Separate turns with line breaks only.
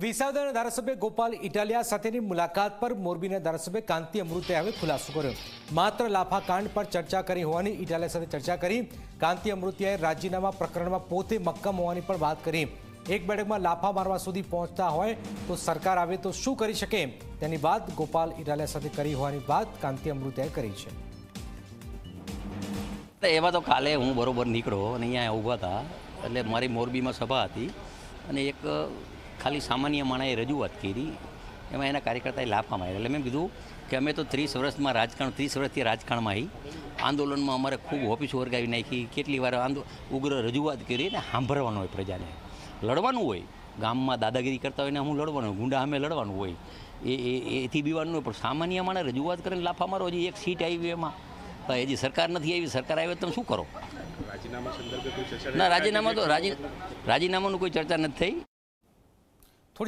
વિસાવદરના ધારાસભ્ય ગોપાલ ઇટાલિયા સાથેની મુલાકાત પર મોરબીના ધારાસભ્ય કાંતિ અમૃતે હવે ખુલાસો કર્યો. માત્ર લાફા કાંડ પર ચર્ચા કરી હોવાની ઇટાલિયા સાથે ચર્ચા કરી કાંતિ અમૃતિયાએ રાજીનામા પ્રકરણમાં પોતે મક્કમ હોવાની પણ વાત કરી. એક બેઠકમાં લાફા મારવા સુધી પહોંચતા હોય તો સરકાર આવે તો શું કરી શકે? તેની વાત ગોપાલ ઇટાલિયા સાથે કરી હોવાની વાત કાંતિ અમૃતિયાએ કરી છે.
એમાં તો કાલે હું બરોબર નીકળ્યો અને અહીંયા ઊભા હતા. એટલે મારી મોરબીમાં સભા હતી અને એક ખાલી સામાન્ય માણાએ રજૂઆત કરી એમાં એના કાર્યકર્તાએ લાફા માર્યા એટલે મેં કીધું કે અમે તો ત્રીસ વર્ષમાં રાજકારણ ત્રીસ વર્ષથી રાજકારણમાં આવી આંદોલનમાં અમારે ખૂબ ઓફિસ વર્ગાવી નાખી કેટલી વાર આંદો ઉગ્ર રજૂઆત કરી અને સાંભળવાનું હોય પ્રજાને. લડવાનું હોય ગામમાં દાદાગીરી કરતા હોય ને હું લડવાનું હોય ગુંડા અમે લડવાનું હોય એ એ એથી બીવાનું હોય પણ સામાન્ય માણે રજૂઆત કરીને લાફા મારો હજી એક સીટ આવી એમાં. તો હજી સરકાર નથી આવી સરકાર આવે તમે શું કરો? ના રાજીનામા તો રાજી રાજીનામાનું કોઈ ચર્ચા નથી થઈ.